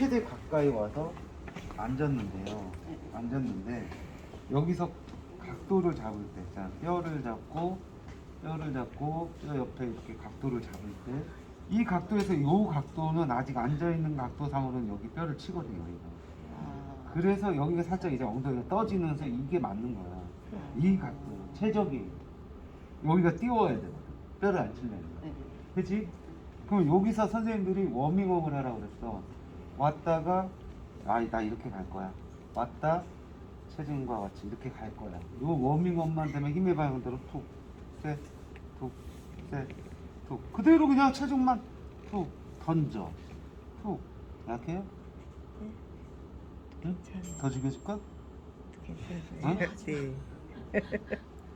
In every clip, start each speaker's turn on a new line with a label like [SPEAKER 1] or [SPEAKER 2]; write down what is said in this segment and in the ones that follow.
[SPEAKER 1] 최대 가까이 와서 앉았는데요. 앉았는데 여기서 각도를 잡을 때, 자 뼈를 잡고 뼈를 잡고 뼈 옆에 이렇게 각도를 잡을 때 이 각도에서 이 각도는 아직 앉아 있는 각도상으로는 여기 뼈를 치거든요. 여기가.
[SPEAKER 2] 아,
[SPEAKER 1] 그래서 여기가 살짝 이제 엉덩이가 떠지면서 이게 맞는 거야. 이 각도, 최적이 여기가 띄워야 되거든. 뼈를 안 치려면.
[SPEAKER 2] 네.
[SPEAKER 1] 그치? 그럼 여기서 선생님들이 워밍업을 하라고 그랬어. 왔다가, 아, 나 이렇게 갈 거야. 왔다, 체중과 같이 이렇게 갈 거야. 요 워밍업만 되면 힘의 방향대로 툭, 셋, 툭, 셋, 툭. 그대로 그냥 체중만 툭, 던져. 툭. 약해요? 응? 더 죽여줄까?
[SPEAKER 3] 괜찮아요. 네.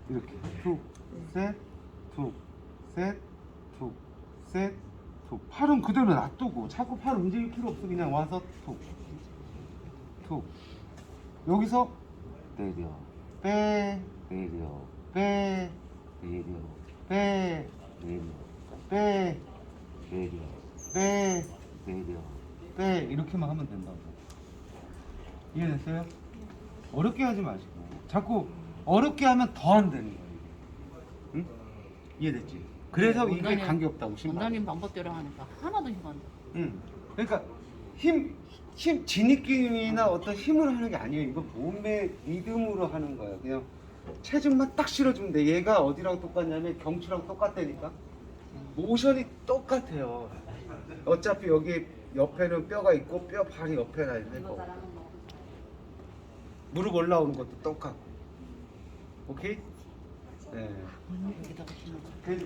[SPEAKER 1] 이렇게 툭, 셋, 툭, 셋, 툭, 셋, 툭. 팔은 그대로 놔두고 자꾸 팔 움직일 필요 없어. 그냥 와서 툭, 툭. 여기서 내려, 빼, 내려, 빼, 내려, 빼, 내려, 빼, 내려, 빼, 내려, 빼 이렇게만 하면 된다고. 이해됐어요? 어렵게 하지 마시고 자꾸 어렵게 하면 더 안 되는 거예요. 응? 이해됐지? 그래서
[SPEAKER 2] 네,
[SPEAKER 1] 이게
[SPEAKER 2] 원장님,
[SPEAKER 1] 관계 없다고 신발.
[SPEAKER 2] 원장님 방법대로 하니까 하나도 힘 안 나.
[SPEAKER 1] 응. 그러니까 힘, 힘, 지니낌이나 어떤 힘으로 하는 게 아니에요. 이거 몸의 리듬으로 하는 거예요. 그냥 체중만 딱 실어주면 돼. 얘가 어디랑 똑같냐면 경추랑 똑같다니까. 모션이 똑같아요. 어차피 여기 옆에는 뼈가 있고 뼈 발이 옆에 나 있는 거. 무릎 올라오는 것도 똑같고. 오케이? 네.
[SPEAKER 2] 여기다가 힘을.
[SPEAKER 1] 그래서